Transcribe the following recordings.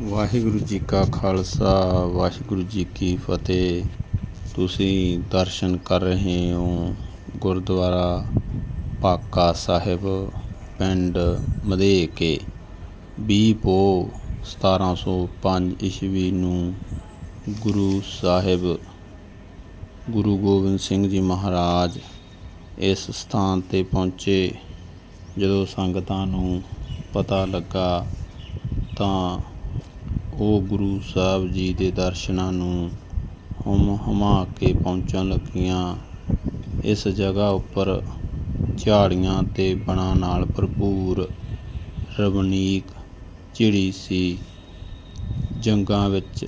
ਵਾਹਿਗੁਰੂ ਜੀ ਕਾ ਖਾਲਸਾ, ਵਾਹਿਗੁਰੂ ਜੀ ਕੀ ਫਤਿਹ। ਤੁਸੀਂ ਦਰਸ਼ਨ ਕਰ ਰਹੇ ਹੋ ਗੁਰਦੁਆਰਾ ਪਾਕਾ ਸਾਹਿਬ, ਪਿੰਡ ਮਧੇਕੇ 20 ਪੋ 1705 ਈਸਵੀ ਨੂੰ ਗੁਰੂ ਸਾਹਿਬ, ਗੁਰੂ ਗੋਬਿੰਦ ਸਿੰਘ ਜੀ ਮਹਾਰਾਜ ਇਸ ਸਥਾਨ ਤੇ ਪਹੁੰਚੇ। ਜਦੋਂ ਸੰਗਤਾਂ ਨੂੰ ਪਤਾ ਲੱਗਾ ਤਾਂ ਉਹ ਗੁਰੂ ਸਾਹਿਬ ਜੀ ਦੇ ਦਰਸ਼ਨਾਂ ਨੂੰ ਹੁਮ ਹਮਾ ਕੇ ਪਹੁੰਚਣ ਲੱਗੀਆਂ। ਇਸ ਜਗ੍ਹਾ ਉੱਪਰ ਝਾੜੀਆਂ ਤੇ ਬਣਾ ਨਾਲ ਭਰਪੂਰ ਰਮਣੀਕ ਝਿੜੀ ਸੀ। ਜੰਗਾਂ ਵਿੱਚ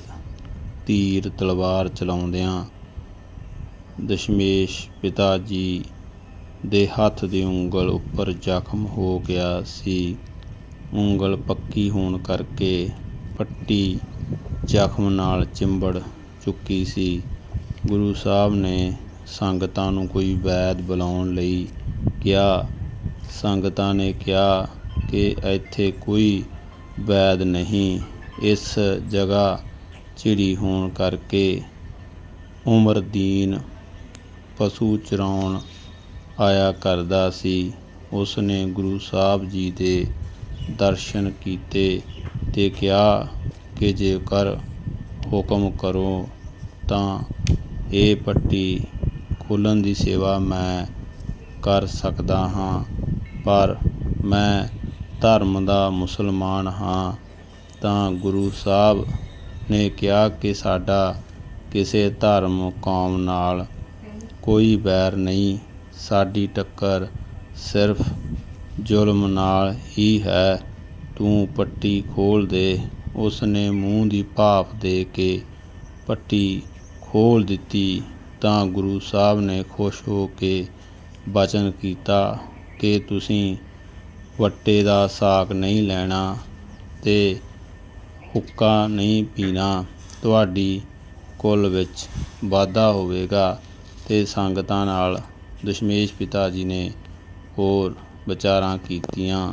ਤੀਰ ਤਲਵਾਰ ਚਲਾਉਂਦਿਆਂ ਦਸ਼ਮੇਸ਼ ਪਿਤਾ ਜੀ ਦੇ ਹੱਥ ਦੀ ਉਂਗਲ ਉੱਪਰ ਜ਼ਖਮ ਹੋ ਗਿਆ ਸੀ। ਉਂਗਲ ਪੱਕੀ ਹੋਣ ਕਰਕੇ ਪੱਟੀ ਜ਼ਖਮ ਨਾਲ ਚਿੰਬੜ ਚੁੱਕੀ ਸੀ। ਗੁਰੂ ਸਾਹਿਬ ਨੇ ਸੰਗਤਾਂ ਨੂੰ ਕੋਈ ਵੈਦ ਬੁਲਾਉਣ ਲਈ ਕਿਹਾ। ਸੰਗਤਾਂ ਨੇ ਕਿਹਾ ਕਿ ਇੱਥੇ ਕੋਈ ਵੈਦ ਨਹੀਂ। ਇਸ ਜਗ੍ਹਾ ਝਿੜੀ ਹੋਣ ਕਰਕੇ ਉਮਰਦੀਨ ਪਸ਼ੂ ਚਰਾਉਣ ਆਇਆ ਕਰਦਾ ਸੀ। ਉਸ ਨੇ ਗੁਰੂ ਸਾਹਿਬ ਜੀ ਦੇ ਦਰਸ਼ਨ ਕੀਤੇ। ਤੇ ਕਿਹਾ ਕਿ ਜੇਕਰ ਹੁਕਮ ਕਰੋ ਤਾਂ ਇਹ ਪੱਟੀ ਖੋਲ੍ਹਣ ਦੀ ਸੇਵਾ ਮੈਂ ਕਰ ਸਕਦਾ ਹਾਂ, ਪਰ ਮੈਂ ਧਰਮ ਦਾ ਮੁਸਲਮਾਨ ਹਾਂ। ਤਾਂ ਗੁਰੂ ਸਾਹਿਬ ਨੇ ਕਿਹਾ ਕਿ ਸਾਡਾ ਕਿਸੇ ਧਰਮ, ਕੌਮ ਨਾਲ ਕੋਈ ਬੈਰ ਨਹੀਂ। ਸਾਡੀ ਟੱਕਰ ਸਿਰਫ ਜ਼ੁਲਮ ਨਾਲ ਹੀ ਹੈ। ਤੂੰ ਪੱਟੀ ਖੋਲ ਦੇ। ਉਸ ਨੇ ਮੂੰਹ ਦੀ ਭਾਫ ਦੇ ਕੇ ਪੱਟੀ ਖੋਲ ਦਿੱਤੀ ਤਾਂ ਗੁਰੂ ਸਾਹਿਬ ਨੇ ਖੁਸ਼ ਹੋ ਕੇ ਬਚਨ ਕੀਤਾ ਕਿ ਤੁਸੀਂ ਵੱਟੇ ਦਾ ਸਾਗ ਨਹੀਂ ਲੈਣਾ ਤੇ ਹੁੱਕਾ ਨਹੀਂ ਪੀਣਾ। ਤੁਹਾਡੀ ਕੁੱਲ ਵਿੱਚ ਵਾਧਾ ਹੋਵੇਗਾ ਤੇ ਸੰਗਤਾਂ ਨਾਲ ਦਸ਼ਮੇਸ਼ ਪਿਤਾ ਜੀ ਨੇ ਹੋਰ ਵਿਚਾਰਾਂ ਕੀਤੀਆਂ।